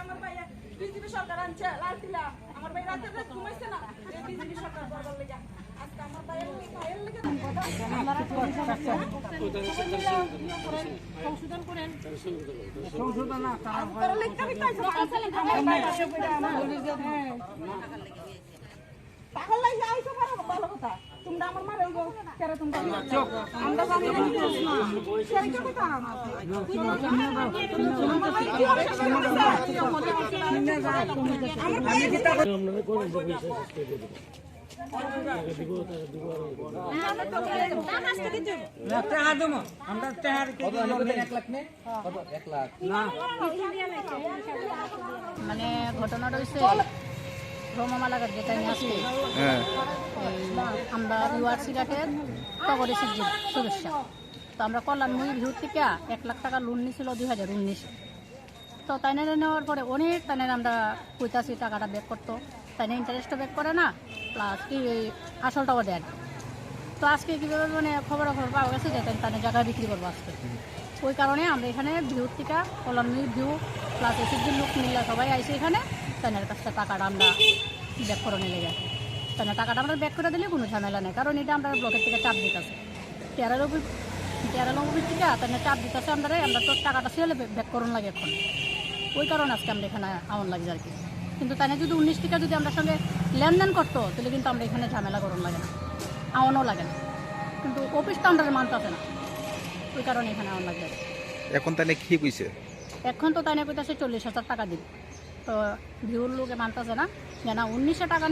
আমার ভাই বিজেপি সরকার আনছে লাল কিলা আমার ভাই রাতে রাত ঘুমাইছে না। বিজেপি সরকার করবার লেগে। আজকে আমার ভাইয়ের ভাইয়ের লেগে তারা লেখা আমি কাজ পাগল লাগে আইসো পারো ভালো কথা। তোমরা আমার মারে গো কেরে তোমরা আমরা জানি না কি প্রশ্ন সেই কে কথা আমার ভাই কি অবস্থা আমার টাকা দেবো আমরা টাকার মানে ঘটনাটা হচ্ছে আমরা মুই তো আমরা কল্যাণময়ী ভিউ থেকে এক লাখ টাকা লোন নিয়েছিল দুই হাজার উনিশে তো তাই নেওয়ার পরে অনেক তাই আমরা পঁচাশি টাকাটা ব্যাক করতো তাই ইন্টারেস্টও ব্যাক করে না প্লাস কি আসলটাও দেয় না। তো আজকে কীভাবে মানে খবর খবর পাওয়া গেছে যে তাদের জায়গায় বিক্রি করব আজকে? ওই কারণে আমরা এখানে ভিউ টিকা কল্যাণময়ী ভিউ প্লাস এসির লোক মিলে সবাই আইসে এখানে, তাদের কাছে টাকাটা আমরা ব্যাক করে নিয়ে গেছে। তাহলে টাকাটা আমরা ব্যাক করে দিলে কোনো ঝামেলা নেই, কারণ এটা আমরা ব্লকের থেকে চাপ দিতেছে। তেরো রবি তেরো নব্বই থেকে তাহলে চাপ দিতেছে আমরা আমরা তো টাকাটা সেলে ব্যাক করুন লাগে এখন। ওই কারণে আজকে আমরা এখানে আমন লাগছে আর কি। কিন্তু তাই যদি উনিশ টিকা যদি আমরা সঙ্গে লেনদেন করতো, তাহলে কিন্তু আমরা এখানে ঝামেলা করুন লাগে না। আমনও লাগে না। কিন্তু অফিস তো আমরা মানতেছে না। ওই কারণে এখানে আওয়ান লাগে এখন তাহলে কি কইছে? এখন তো তাই না কইতাছে চল্লিশ হাজার টাকা দিবে। তো ভিউর লোকে মানতেছে না যে না উনিশশো টাকা